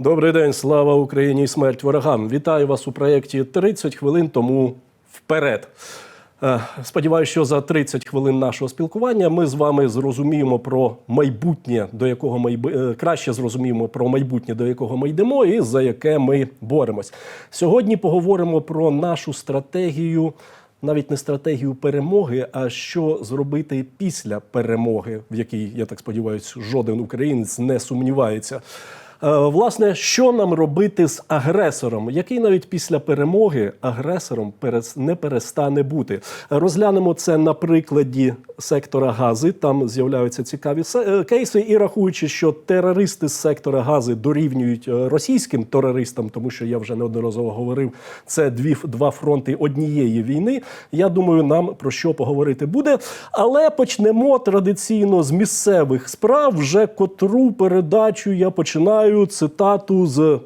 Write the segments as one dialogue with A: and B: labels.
A: Добрий день, слава Україні і смерть ворогам. Вітаю вас у проєкті «30 хвилин тому вперед. Е, Сподіваюся, що за 30 хвилин нашого спілкування ми з вами зрозуміємо про майбутнє, до якого ми е, краще зрозуміємо про майбутнє, до якого ми йдемо, і за яке ми боремось. Сьогодні поговоримо про нашу стратегію. Навіть не стратегію перемоги, а що зробити після перемоги, в якій, я так сподіваюся, жоден українець не сумнівається. Е, Власне, що нам робити з агресором, який навіть після перемоги агресором не перестане бути? Розглянемо це на прикладі сектора Гази. Там з'являються цікаві е, кейси, і рахуючи, що терористи з сектора Гази дорівнюють е, російським терористам, тому що я вже неодноразово говорив, це дві два фронти однієї війни. Я думаю, нам про що поговорити буде. Але почнемо традиційно з місцевих справ. Вже котру передачу я починаю цитату з.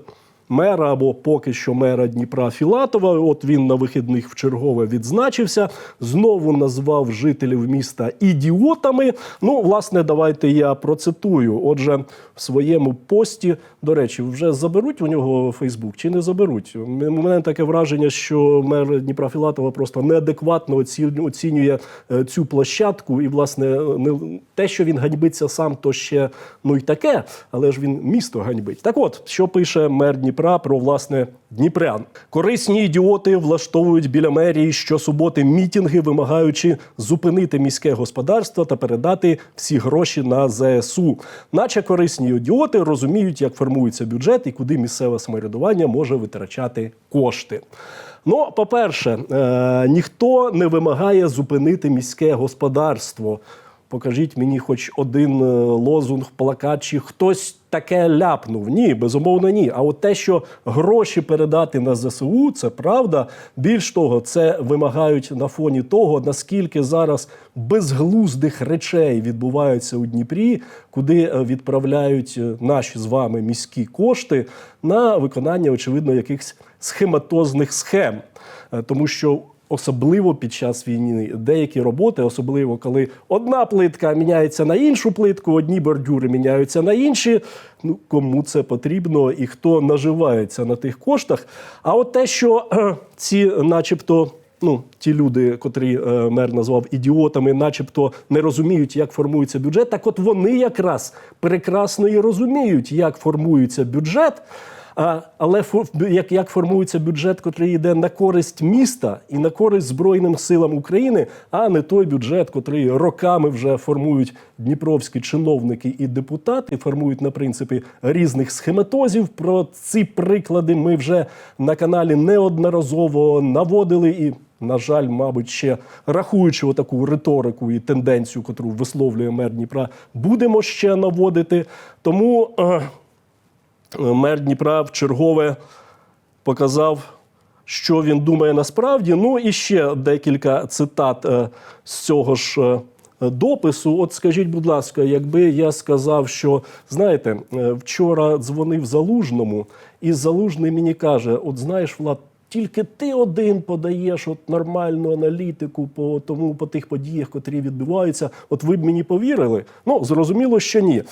A: Мера або поки що мера Дніпра Філатова. От він на вихідних вчергове відзначився, знову назвав жителів міста ідіотами. Ну, власне, давайте я процитую. Отже, в своєму пості, до речі, вже заберуть у нього Фейсбук чи не заберуть? У мене таке враження, що мер Дніпра Філатова просто неадекватно оцінює, е, цю площадку. І, власне, не те, що він ганьбиться сам, то ще ну й таке, але ж він місто ганьбить. Так от, що пише мер Дніпра про власне Дніпрян. Корисні ідіоти влаштовують біля мерії щосуботи мітінги, вимагаючи зупинити міське господарство та передати всі гроші на ЗСУ. Наче корисні ідіоти розуміють, як формується бюджет і куди місцеве самоврядування може витрачати кошти. Ну, по-перше, е, ніхто не вимагає зупинити міське господарство. Покажіть мені хоч один е, лозунг, плакат, чи хтось таке ляпнув. Ні, безумовно, ні. А от те, що гроші передати на ЗСУ, це правда. Більш того, це вимагають на фоні того, наскільки зараз безглуздих речей відбуваються у Дніпрі, куди е, відправляють е, наші з вами міські кошти на виконання, очевидно, якихось схематозних схем. Тому що Особливо під час війни деякі роботи, особливо коли одна плитка міняється на іншу плитку, одні бордюри міняються на інші. Ну кому це потрібно і хто наживається на тих коштах? А от те, що е, ці, начебто. Ну, ті люди, котрі е, мер назвав ідіотами, начебто не розуміють, як формується бюджет. Так, от вони якраз прекрасно і розуміють, як формується бюджет. Але як, як формується бюджет, котрий йде на користь міста і на користь Збройним силам України, а не той бюджет, котрий роками вже формують дніпровські чиновники і депутати, формують на принципі різних схематозів. Про ці приклади ми вже на каналі неодноразово наводили і. На жаль, мабуть, ще рахуючи таку риторику і тенденцію, котру висловлює мер Дніпра, будемо ще наводити. Тому е, мер Дніпра в чергове показав, що він думає насправді. Ну і ще декілька цитат е, з цього ж. е, Допису, от скажіть, будь ласка, якби я сказав, що знаєте, е, вчора дзвонив залужному, і залужний мені каже: От знаєш, Влад, тільки ти один подаєш от нормальну аналітику по тому, по тих подіях, котрі відбуваються. От ви б мені повірили? Ну зрозуміло, що ні.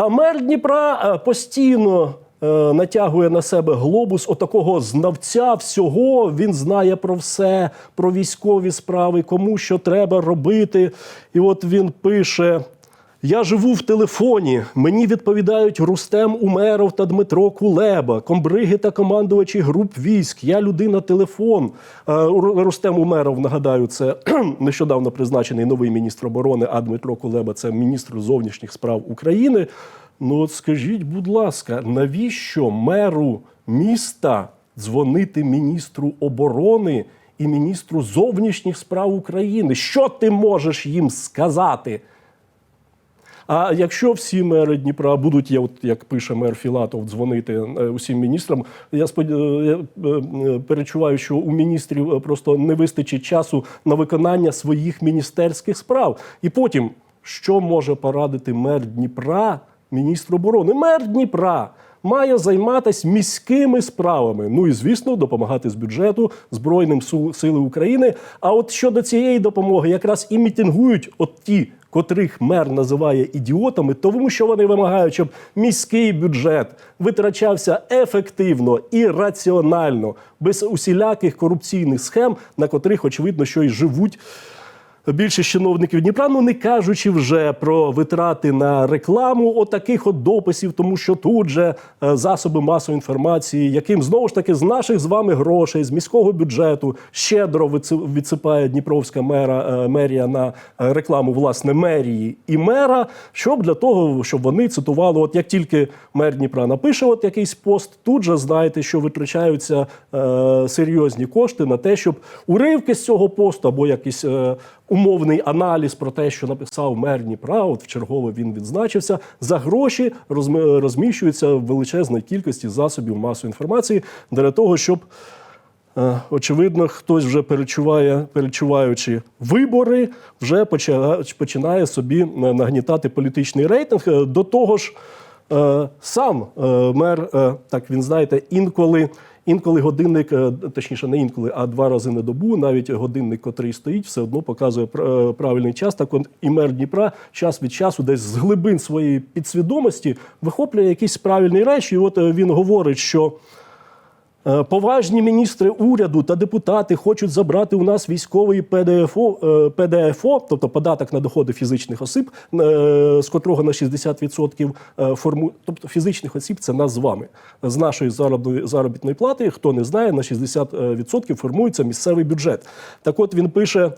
A: А мер Дніпра е, постійно е, натягує на себе глобус отакого знавця всього. Він знає про все, про військові справи, кому що треба робити. І от він пише. Я живу в телефоні. Мені відповідають Рустем Умеров та Дмитро Кулеба, комбриги та командувачі груп військ. Я людина телефон. Е, Рустем Умеров, нагадаю, це нещодавно призначений новий міністр оборони, а Дмитро Кулеба це міністр зовнішніх справ України. Ну от скажіть, будь ласка, навіщо меру міста дзвонити міністру оборони і міністру зовнішніх справ України? Що ти можеш їм сказати? А якщо всі мери Дніпра будуть, я от як пише мер Філатов, дзвонити е, усім міністрам, я спод... е, я, е, перечуваю, що у міністрів просто не вистачить часу на виконання своїх міністерських справ. І потім, що може порадити мер Дніпра, міністр оборони? Мер Дніпра має займатися міськими справами. Ну і звісно, допомагати з бюджету Збройним Сили України. А от щодо цієї допомоги, якраз і мітингують от ті. Котрих мер називає ідіотами, тому що вони вимагають, щоб міський бюджет витрачався ефективно і раціонально, без усіляких корупційних схем, на котрих очевидно, що й живуть більшість чиновників Дніпра, ну не кажучи вже про витрати на рекламу отаких от дописів, тому що тут же е, засоби масової інформації, яким знову ж таки з наших з вами грошей, з міського бюджету щедро відсипає Дніпровська мера, е, мерія на е, рекламу власне мерії і мера, щоб для того, щоб вони цитували, от як тільки мер Дніпра напише от якийсь пост, тут же знаєте, що витрачаються е, серйозні кошти на те, щоб уривки з цього посту або якийсь е, умовний аналіз про те, що написав мер Дніпра, от вчергове він відзначився, за гроші розміщуються в величезній кількості засобів масової інформації для того, щоб. Е, Очевидно, хтось вже перечуває, перечуваючи вибори, вже починає собі е, нагнітати політичний рейтинг. Е, До того ж, сам мер, так він знаєте, інколи. Інколи годинник, е, точніше, не інколи, а два рази на добу, навіть годинник, котрий стоїть, все одно показує е, правильний час. Так от і мер Дніпра час від часу, десь з глибин своєї підсвідомості, вихоплює якісь правильні речі. І от е, він говорить, що. Е, Поважні міністри уряду та депутати хочуть забрати у нас військовий ПДФО, е, ПДФО, тобто податок на доходи фізичних осіб, е, з котрого на 60% е, форму, тобто фізичних осіб це нас з вами. З нашої заробітної плати, хто не знає, на 60% формується місцевий бюджет. Так от він пише.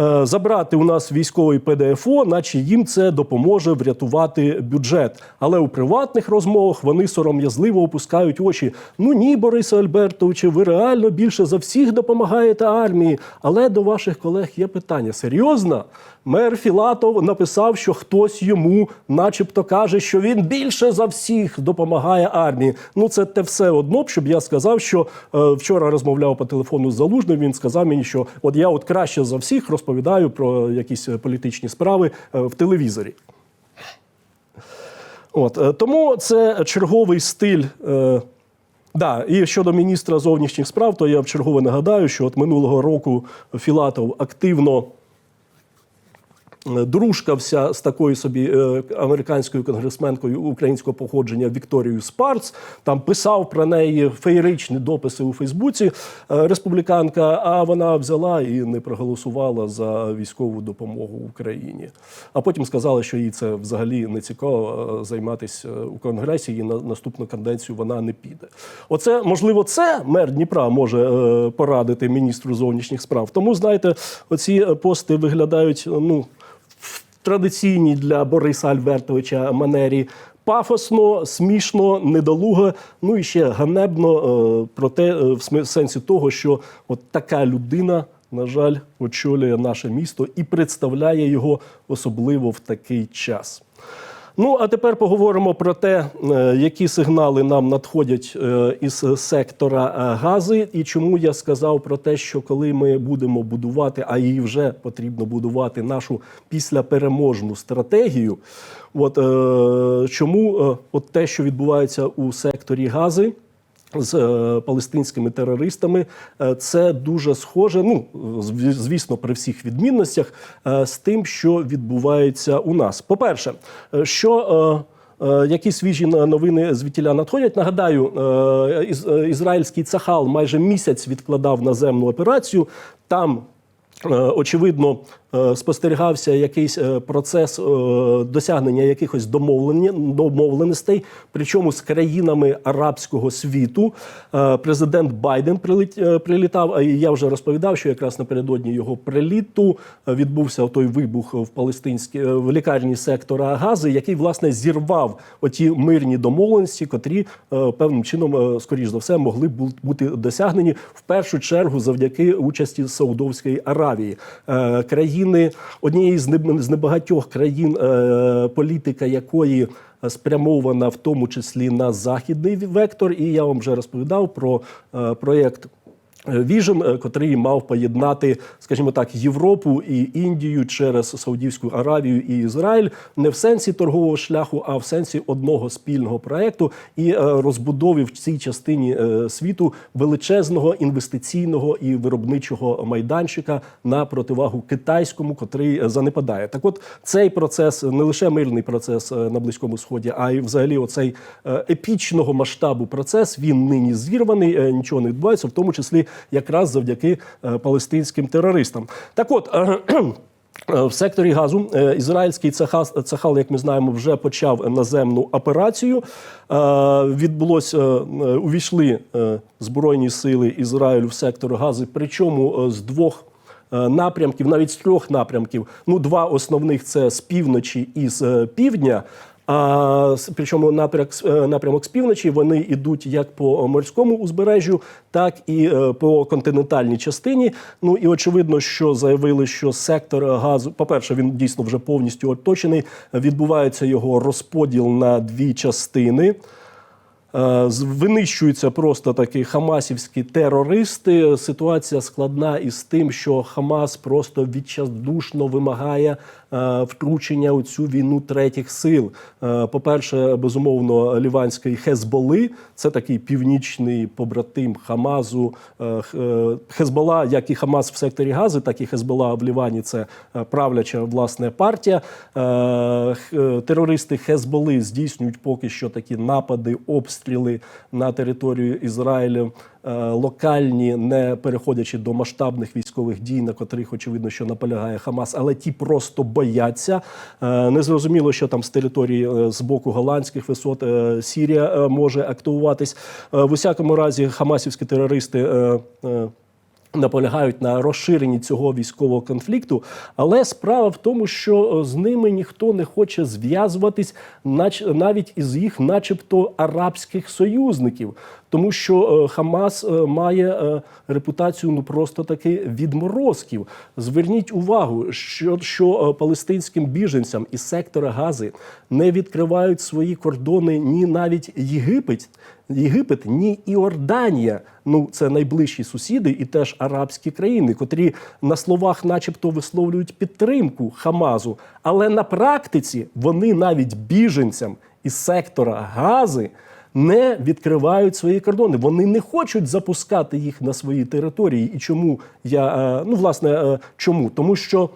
A: Е, Забрати у нас військовий ПДФО, наче їм це допоможе врятувати бюджет. Але у приватних розмовах вони сором'язливо опускають очі. Ну ні, Борисе Альбертовичу, ви реально більше за всіх допомагаєте армії. Але до ваших колег є питання: серйозно? Мер Філатов написав, що хтось йому, начебто, каже, що він більше за всіх допомагає армії. Ну це те все одно, щоб я сказав, що е, вчора розмовляв по телефону з Залужним. Він сказав мені, що от я от краще за всіх розповідаю про якісь е, політичні справи е, в телевізорі. От е, тому це черговий стиль. Е, Да, і щодо міністра зовнішніх справ, то я вчергове нагадаю, що от минулого року Філатов активно дружкався з такою собі е, американською конгресменкою українського походження Вікторією Спарц. Там писав про неї феєричні дописи у Фейсбуці. е, Республіканка, а вона взяла і не проголосувала за військову допомогу Україні. А потім сказала, що їй це взагалі не цікаво е, займатися у конгресі. І на наступну каденцію вона не піде. Оце можливо, це мер Дніпра може порадити міністру зовнішніх справ. Тому знаєте, оці пости виглядають ну традиційній для Бориса Альбертовича манері. Пафосно, смішно, недолуго, ну і ще ганебно, е, проте е, в сенсі того, що от така людина, на жаль, очолює наше місто і представляє його особливо в такий час. Ну, а тепер поговоримо про те, е, які сигнали нам надходять е, із сектора е, гази, і чому я сказав про те, що коли ми будемо будувати, а її вже потрібно будувати нашу післяпереможну стратегію. От чому от те, що відбувається у секторі гази, з е, палестинськими терористами. Е, Це дуже схоже, ну звісно, при всіх відмінностях е, з тим, що відбувається у нас. По-перше, е, що які свіжі новини звідтіля надходять? Нагадаю, ізраїльський цахал майже місяць відкладав наземну операцію. Там Очевидно, спостерігався якийсь е, процес е, досягнення якихось домовленостей, причому з країнами арабського світу. Е, Президент Байден е, прилітав. А я вже розповідав, що якраз напередодні його приліту е, відбувся той вибух в палестинській е, в лікарні сектора Гази, який власне зірвав оті мирні домовленості, котрі е, певним чином, е, скоріш за все, могли бу- бути досягнені в першу чергу завдяки участі Саудовської Аравії. Е, Країни однієї з неб- з небагатьох країн, е, політика якої спрямована в тому числі на західний вектор. І я вам вже розповідав про е, проєкт Віжен, е, котрий мав поєднати, скажімо так, Європу і Індію через Саудівську Аравію і Ізраїль не в сенсі торгового шляху, а в сенсі одного спільного проекту і е, розбудови в цій частині е, світу величезного інвестиційного і виробничого майданчика на противагу китайському, котрий е, занепадає. Так, от цей процес не лише мирний процес е, на близькому сході, а й взагалі оцей е, епічного масштабу процес він нині зірваний, е, нічого не відбувається, в тому числі якраз завдяки е, палестинським терористам. Так от. е, Е, В секторі газу ізраїльський цехал, як ми знаємо, вже почав наземну операцію. Відбулося е, увійшли збройні сили Ізраїлю в сектор газу, причому з двох. Напрямків, навіть з трьох напрямків. Ну, два основних це з півночі і з півдня. А причому напрямок, е, напрямок з півночі вони йдуть як по морському узбережжю, так і е, по континентальній частині. Ну і очевидно, що заявили, що сектор газу, по-перше, він дійсно вже повністю оточений. Відбувається його розподіл на дві частини. Е, Винищуються просто такі хамасівські терористи. Ситуація складна із тим, що Хамас просто відчайдушно вимагає е, втручення у цю війну третіх сил. Е, По-перше, безумовно, ліванської Хезболи це такий північний побратим Хамазу. Е, е, Хезбола, як і Хамас в секторі Гази, так і Хезбола в Лівані це е, правляча власне партія. Е, е, Терористи Хезболи здійснюють поки що такі напади, обстріли на територію Ізраїлю. Е, Локальні, не переходячи до масштабних військових дій, на котрих очевидно, що наполягає Хамас, але ті просто бояться. Не Незрозуміло, що там з території е, з боку голландських висот е, Сірія е, може активуватись. Е, В усякому разі, хамасівські терористи. Наполягають на розширенні цього військового конфлікту, але справа в тому, що е, з ними ніхто не хоче зв'язуватись, навіть із їх, начебто, арабських союзників, тому що е, Хамас е, має репутацію ну просто таки відморозків. Зверніть увагу, що, що палестинським біженцям із сектора Гази не відкривають свої кордони ні навіть Єгипет. Єгипет, ні Іорданія. Ну це найближчі сусіди і теж арабські країни, котрі на словах, начебто, висловлюють підтримку Хамазу, але на практиці вони навіть біженцям із сектора Гази не відкривають свої кордони. Вони не хочуть запускати їх на свої території. І чому я е, ну власне е, чому? Тому що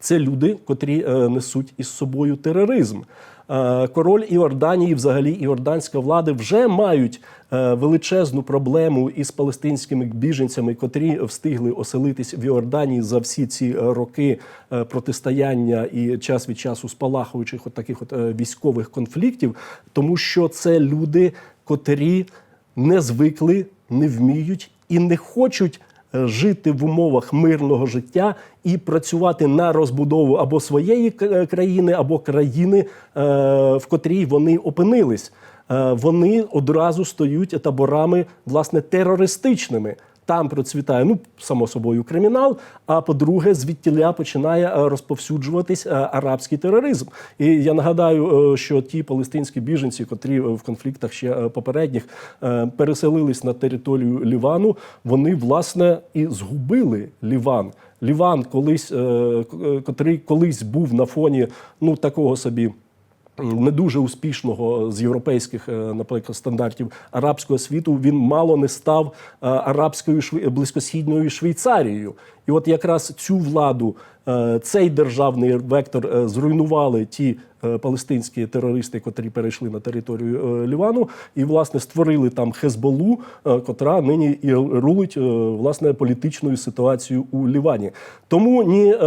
A: це люди, котрі е, несуть із собою тероризм. Е, Король Іорданії, взагалі іорданська влада, вже мають е, величезну проблему із палестинськими біженцями, котрі встигли оселитись в Іорданії за всі ці е, роки протистояння і час від часу спалахуючих от таких от військових конфліктів, тому що це люди, котрі не звикли, не вміють і не хочуть жити в умовах мирного життя і працювати на розбудову або своєї е, країни, або країни, е, в котрій вони опинились. Е, Вони одразу стають таборами власне терористичними. Там процвітає, ну само собою, кримінал. А по-друге, звідтіля починає е, розповсюджуватись е, арабський тероризм. І я нагадаю, е, що ті палестинські біженці, котрі в конфліктах ще попередніх переселились на територію Лівану, вони власне і згубили Ліван. Ліван, колись, котрий колись був на фоні ну такого собі не дуже успішного з європейських, е, наприклад, стандартів арабського світу, він мало не став е, арабською близькосхідною Швейцарією. І от якраз цю владу, цей державний вектор е, зруйнували ті е, палестинські терористи, котрі перейшли на територію е, Лівану, і власне створили там Хезболу, е, котра нині і рулить е, власне політичною ситуацією у Лівані. Тому ні е,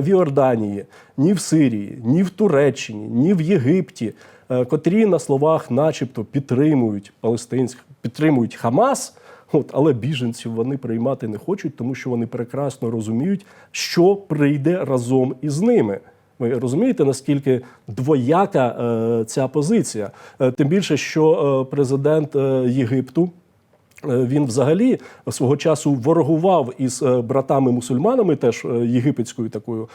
A: в Іорданії, ні в Сирії, ні в Туреччині, ні в Єгипті, е, котрі на словах, начебто, підтримують палестинських, підтримують Хамас. От, але біженців вони приймати не хочуть, тому що вони прекрасно розуміють, що прийде разом із ними. Ви розумієте, наскільки двояка е, ця позиція? Е, тим більше, що е, президент е, Єгипту. Е, Він взагалі свого часу ворогував із е, братами-мусульманами, теж е, єгипетською такою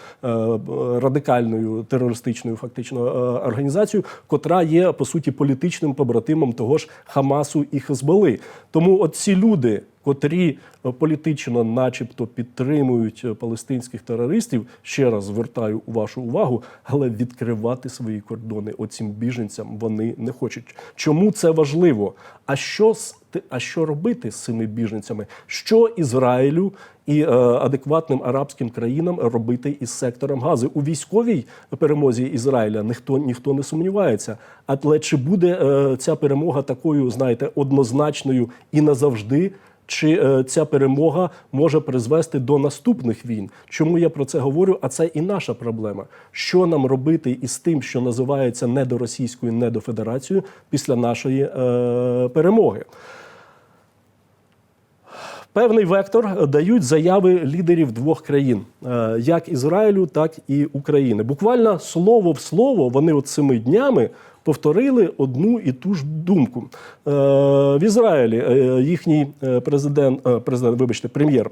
A: радикальною терористичною фактично організацією, котра є по суті політичним побратимом того ж Хамасу і Хезболи. Тому от ці люди, котрі е, політично, начебто, підтримують е, палестинських терористів. Ще раз звертаю вашу увагу, але відкривати свої кордони оцим біженцям вони не хочуть. Чому це важливо? А що з а що робити з цими біженцями? Що Ізраїлю і е, адекватним арабським країнам робити із сектором газу у військовій перемозі Ізраїля? Ніхто ніхто не сумнівається. Але чи буде е, ця перемога такою, знаєте, однозначною і назавжди? Чи е, ця перемога може призвести до наступних війн? Чому я про це говорю? А це і наша проблема. Що нам робити із тим, що називається недоросійською, недофедерацією після нашої е, перемоги? Певний вектор дають заяви лідерів двох країн, е, як Ізраїлю, так і України. Буквально слово в слово вони от цими днями повторили одну і ту ж думку. Е, В Ізраїлі е, їхній президент, президент, вибачте, прем'єр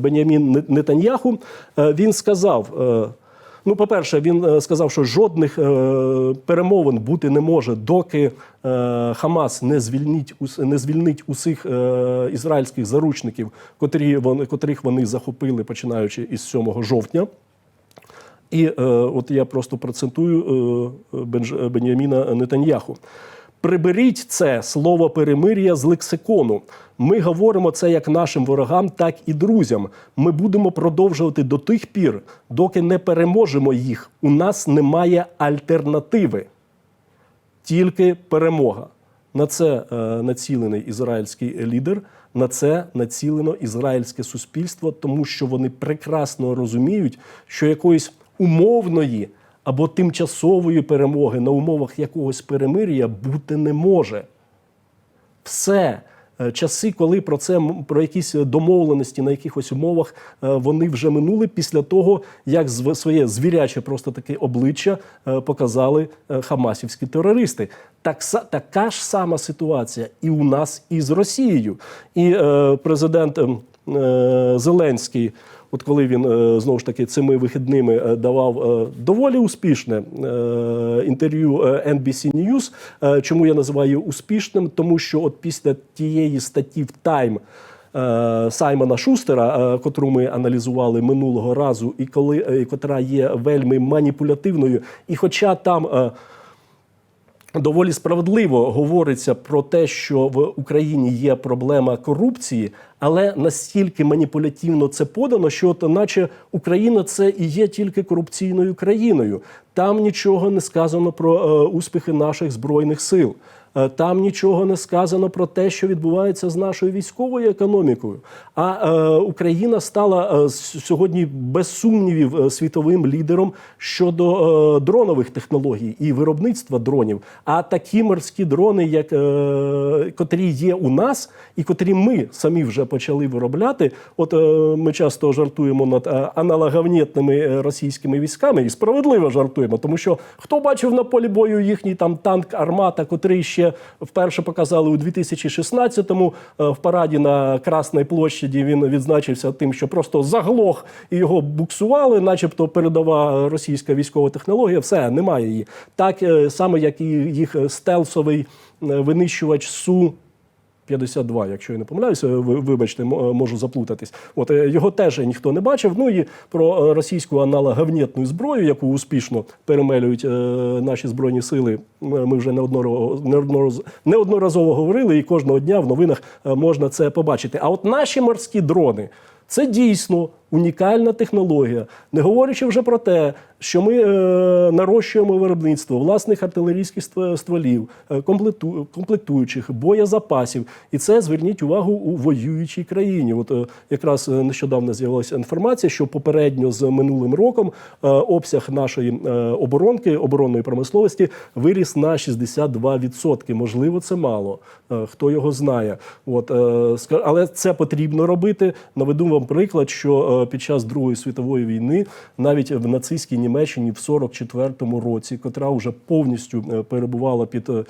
A: Бенямін Нетаньяху, він сказав. Ну, по-перше, він е, сказав, що жодних е, перемовин бути не може, доки е, Хамас не звільнить не звільнить усіх ізраїльських заручників, котрі вони котрих вони захопили починаючи із 7 жовтня. І от я просто процентую Беняміна Нетаньяху. Приберіть це слово перемир'я з лексикону. Ми говоримо це як нашим ворогам, так і друзям. Ми будемо продовжувати до тих пір, доки не переможемо їх. У нас немає альтернативи тільки перемога. На це е, націлений ізраїльський лідер, на це націлено ізраїльське суспільство, тому що вони прекрасно розуміють, що якоїсь умовної або тимчасової перемоги на умовах якогось перемир'я бути не може. Все. Е, Часи, коли про це про якісь домовленості на якихось умовах е, вони вже минули після того, як своє звіряче просто таке обличчя е, показали хамасівські терористи. Так така ж сама ситуація і у нас, і з Росією. І е, президент ем, е, Зеленський. От коли він е, знову ж таки цими вихідними е, давав е, доволі успішне інтерв'ю NBC News, чому я називаю успішним? Тому що от після тієї статті в Time Саймона Шустера, котру ми аналізували минулого разу, і коли е, котра є вельми маніпулятивною, і хоча там. Доволі справедливо говориться про те, що в Україні є проблема корупції, але настільки маніпулятивно це подано, що от, наче Україна це і є тільки корупційною країною. Там нічого не сказано про е, успіхи наших збройних сил. Е, Там нічого не сказано про те, що відбувається з нашою військовою економікою. А е, Україна стала е, сьогодні без сумнівів е, світовим лідером щодо е, дронових технологій і виробництва дронів. А такі морські дрони, як е, котрі є у нас, і котрі ми самі вже почали виробляти. От е, ми часто жартуємо над е, аналоговнітними е, російськими військами, і справедливо жартуємо, тому що хто бачив на полі бою їхній там танк Армата, котрий ще вперше показали у 2016-му е, в параді на Красній площаді. Він відзначився тим, що просто заглох і його буксували, начебто передова російська військова технологія. Все немає її. Так е, само, як і їх стелсовий е, винищувач Су. 52, якщо я не помиляюся, ви- вибачте, можу заплутатись. От е, його теж ніхто не бачив. Ну і про е, російську аналоговнітну зброю, яку успішно перемелюють е, наші збройні сили. Ми вже неодноразово, неодноразово, говорили, і кожного дня в новинах можна це побачити. А от наші морські дрони. Це дійсно унікальна технологія, не говорячи вже про те, що ми е, нарощуємо виробництво власних артилерійських стволів, е, комплекту, комплектуючих, боєзапасів. І це зверніть увагу у воюючій країні. От е, якраз е, нещодавно з'явилася інформація, що попередньо з минулим роком е, обсяг нашої е, оборонки, оборонної промисловості виріс на 62%. Можливо, це мало. Е, Хто його знає. От, е, але це потрібно робити. Наведу вам приклад, що е, під час Другої світової війни, навіть в нацистській Німеччині в 44-му році, котра вже повністю е, перебувала під е,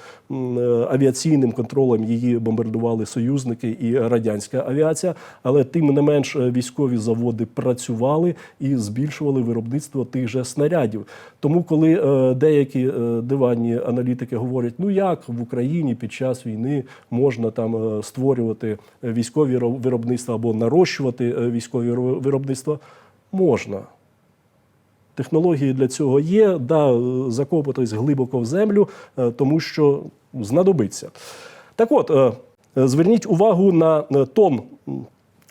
A: авіаційним контролем, її бомбардували союзники і радянська авіація. Але тим не менш військові заводи працювали і збільшували виробництво тих же снарядів. Тому, коли деякі диванні аналітики говорять, ну як в Україні під час війни можна там створювати військові виробництва або нарощувати військові виробництва, можна. Технології для цього є, да, е, закопатись глибоко в землю, е, тому що знадобиться. Так от, е, е, зверніть увагу на е, тон,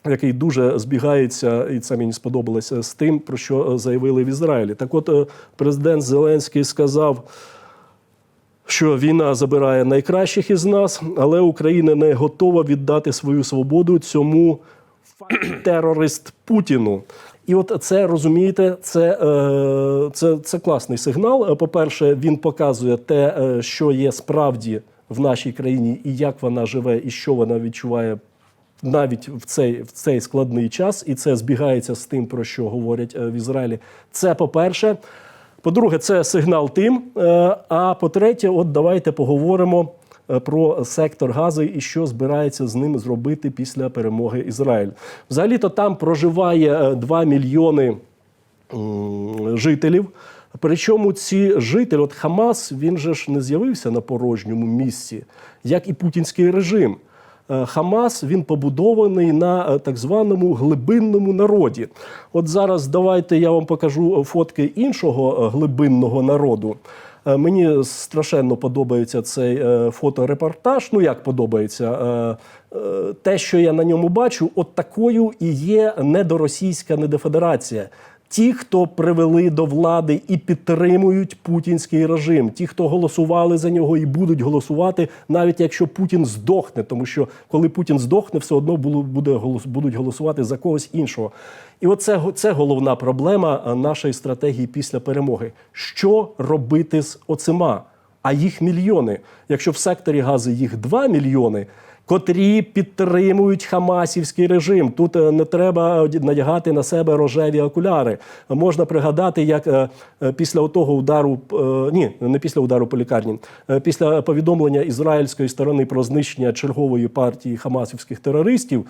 A: який дуже збігається, і це мені сподобалося з тим, про що е, заявили в Ізраїлі. Так от, е, президент Зеленський сказав, що війна забирає найкращих із нас, але Україна не готова віддати свою свободу цьому терорист Путіну. І от це розумієте, це, е, це, це класний сигнал. Е, По-перше, він показує те, е, що є справді в нашій країні, і як вона живе, і що вона відчуває навіть в цей, в цей складний час, і це збігається з тим, про що говорять в Ізраїлі. Це по-перше. По-друге, це сигнал тим. А по-третє, от давайте поговоримо про сектор Гази і що збирається з ним зробити після перемоги Ізраїль. Взагалі-то там проживає е, 2 мільйони жителів. Причому ці жителі, от Хамас, він же ж не з'явився на порожньому місці, як і путінський режим. Е, Хамас він побудований на е, так званому глибинному народі. От зараз давайте я вам покажу фотки іншого е, глибинного народу. Е, Мені страшенно подобається цей е, фоторепортаж. Ну як подобається? Е, Те, що я на ньому бачу, от такою і є недоросійська недофедерація. Ті, хто привели до влади і підтримують путінський режим, ті, хто голосували за нього і будуть голосувати, навіть якщо Путін здохне, тому що коли Путін здохне, все одно буде будуть голосувати за когось іншого. І оце це головна проблема нашої стратегії після перемоги. Що робити з оцима? А їх мільйони. Якщо в секторі газу їх 2 мільйони, котрі підтримують хамасівський режим. Тут е, не треба надягати на себе рожеві окуляри. Можна пригадати, як е, е, після того удару, ні, не після удару по лікарні, після повідомлення ізраїльської сторони про знищення чергової партії хамасівських терористів.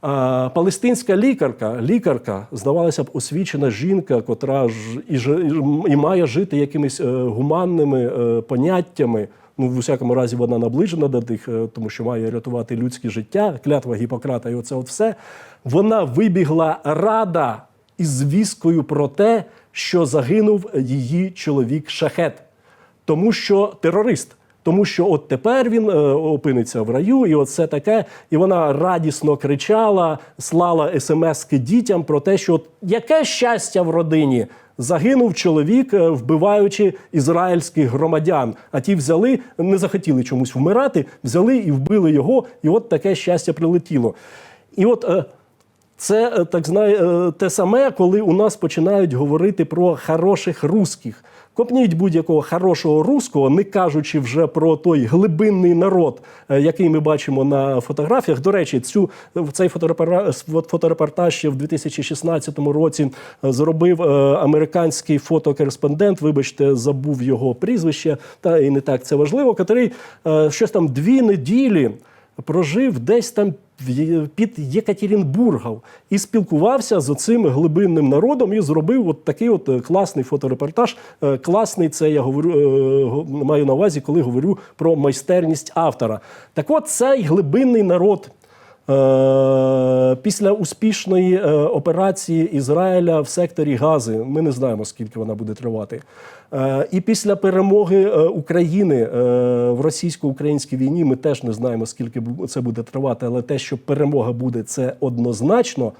A: А, палестинська лікарка, лікарка, здавалося б, освічена жінка, котра ж і, ж- і має жити якимись гуманними поняттями. Ну, в усякому разі, вона наближена до тих, е, тому що має рятувати людське життя, клятва Гіппократа, і оце от все. Вона вибігла рада із звісткою про те, що загинув її чоловік шахет, тому що терорист. Тому що от тепер він е, опиниться в раю, і оце таке. І вона радісно кричала, слала смски дітям про те, що от яке щастя в родині. Загинув чоловік, е, вбиваючи ізраїльських громадян. А ті взяли, не захотіли чомусь вмирати, взяли і вбили його, і от таке щастя прилетіло. І от е, це е, так знає е, те саме, коли у нас починають говорити про хороших русських. Копніть будь-якого хорошого руського, не кажучи вже про той глибинний народ, е, який ми бачимо на фотографіях. До речі, цю цей фоторепортаж, ще в 2016 році зробив американський фотокореспондент. Вибачте, забув його прізвище, та і не так це важливо. Котрий щось там дві неділі прожив десь там під Єкатеринбургом і спілкувався з оцим глибинним народом і зробив от такий от е, класний фоторепортаж. Е, Класний це я говорю, е, маю на увазі, коли говорю про майстерність автора. Так от цей глибинний народ. Е, Після успішної е, операції Ізраїля в секторі Гази, ми не знаємо, скільки вона буде тривати. Е, І після перемоги України в російсько-українській війні ми теж не знаємо, скільки це буде тривати, але те, що перемога буде, це однозначно.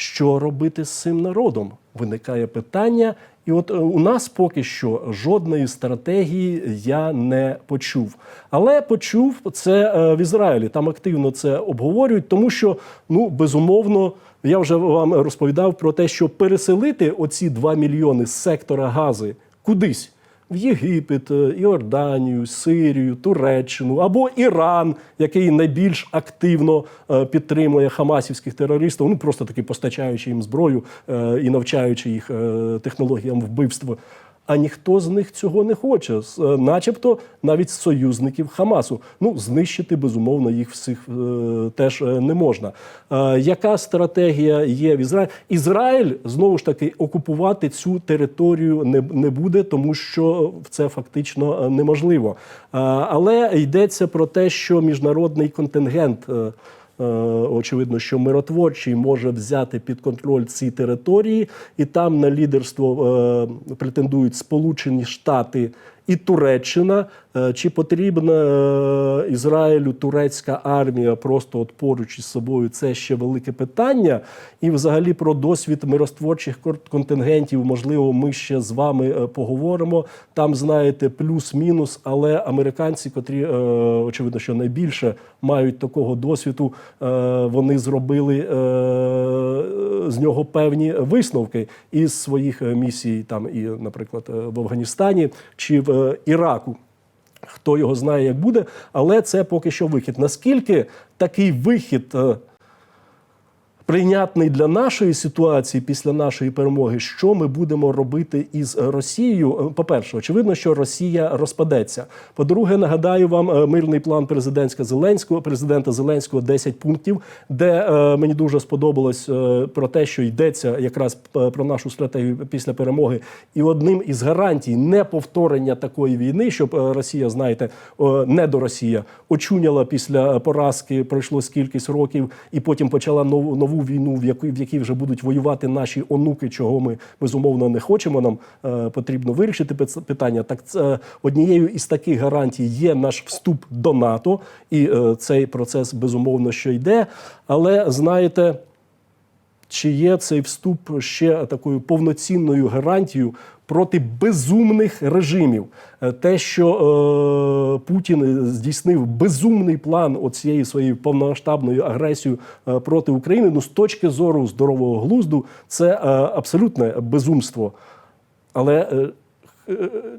A: Що робити з цим народом? Виникає питання, і от е, у нас поки що жодної стратегії я не почув. Але почув це е, в Ізраїлі. Там активно це обговорюють, тому що ну безумовно. Я вже вам розповідав про те, що переселити оці 2 мільйони з сектора гази кудись в Єгипет, е, Іорданію, Сирію, Туреччину або Іран, який найбільш активно е, підтримує хамасівських терористів, ну просто таки постачаючи їм зброю е, і навчаючи їх технологіям вбивства. А ніхто з них цього не хоче, е, начебто навіть союзників Хамасу. Ну, знищити безумовно їх всіх е, теж е, не можна. Е, яка стратегія є в Ізраїлі? Ізраїль знову ж таки окупувати цю територію не, не буде, тому що це фактично е, неможливо. Е, але йдеться про те, що міжнародний контингент. е, очевидно, що миротворчий може взяти під контроль ці території, і там на лідерство е, претендують Сполучені Штати і Туреччина. Е, Чи потрібна е, Ізраїлю турецька армія просто от поруч із собою? Це ще велике питання. І взагалі про досвід миростворчих кор- контингентів, можливо, ми ще з вами е, поговоримо. Там, знаєте, плюс-мінус, але американці, котрі очевидно, що найбільше мають такого досвіду, вони зробили з нього певні висновки із своїх місій, там і, наприклад, в Афганістані чи в Іраку. Хто його знає, як буде, але це поки що вихід. Наскільки такий вихід е, прийнятний для нашої ситуації після нашої перемоги, що ми будемо робити із Росією? Е, По-перше, очевидно, що Росія розпадеться. По-друге, нагадаю вам е, мирний план президентська Зеленського, президента Зеленського 10 пунктів, де е, мені дуже сподобалось про те, що йдеться якраз про нашу стратегію після перемоги. І одним із гарантій неповторення такої війни, щоб Росія, знаєте, не до Росія очуняла після поразки, пройшло скількись років, і потім почала нову нову війну, в якій в якій вже будуть воювати наші онуки, чого ми безумовно не хочемо. Нам е, потрібно вирішити питання. Так це однією із таких гарантій є наш вступ до НАТО, і е, цей процес безумовно що йде. Але знаєте. Чи є цей вступ ще такою повноцінною гарантією проти безумних режимів? Е, Те, що е, Путін здійснив безумний план оцієї своєї повномасштабної агресії е, проти України, ну з точки зору здорового глузду, це е, абсолютне безумство. Але е,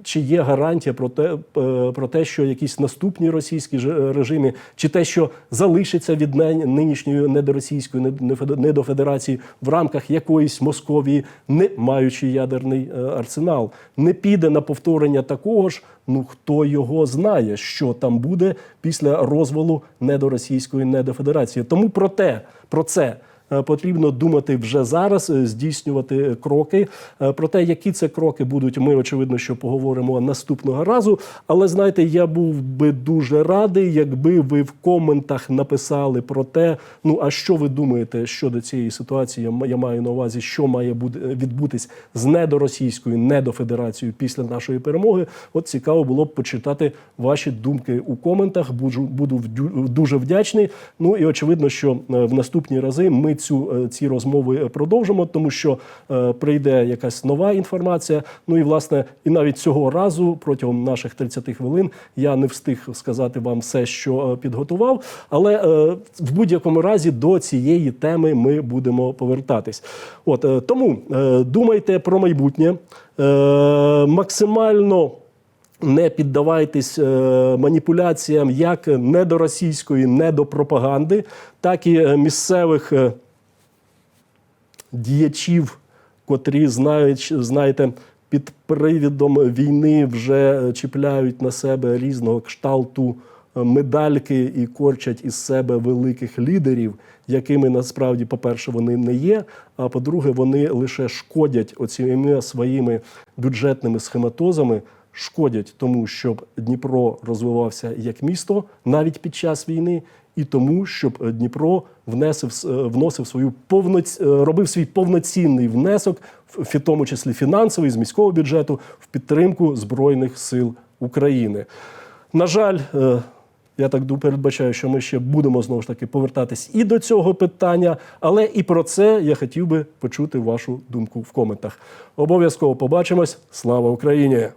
A: чи є гарантія про те, е, про те, що якісь наступні російські ж- режими, чи те, що залишиться від нин- нинішньої недоросійської нед- недофедерації в рамках якоїсь Московії, не маючи ядерний е, арсенал, не піде на повторення такого ж. Ну хто його знає, що там буде після розвалу недоросійської недофедерації? Тому про те, про це. Е, Потрібно думати вже зараз, е, здійснювати кроки. Е, Про те, які це кроки будуть, ми очевидно, що поговоримо наступного разу. Але знаєте, я був би дуже радий, якби ви в коментах написали про те, ну а що ви думаєте щодо цієї ситуації? Я маю на увазі, що має буде- відбутись з недоросійською, недофедерацією після нашої перемоги. От цікаво було б почитати ваші думки у коментах. Буду, дуже вдячний. Ну і очевидно, що в наступні рази ми цю е, ці розмови продовжимо, тому що е, прийде якась нова інформація. Ну і власне, і навіть цього разу протягом наших 30 хвилин я не встиг сказати вам все, що е, підготував. Але в будь-якому разі до цієї теми ми будемо повертатись. От тому думайте про майбутнє максимально. Не піддавайтесь маніпуляціям як не до російської, не до пропаганди, так і місцевих діячів, котрі знають, знаєте, під привідом війни вже чіпляють на себе різного кшталту е, медальки і корчать із себе великих лідерів, якими насправді, по-перше, вони не є. А по-друге, вони лише шкодять оціми своїми бюджетними схематозами. Шкодять тому, щоб Дніпро розвивався як місто навіть під час війни, і тому, щоб Дніпро внесив е, вносив свою повноць, е, робив свій повноцінний внесок, в тому числі фінансовий з міського бюджету, в підтримку збройних сил України. На жаль, е, я так передбачаю, що ми ще будемо знову ж таки повертатись і до цього питання, але і про це я хотів би почути вашу думку в коментах. Обов'язково побачимось. Слава Україні!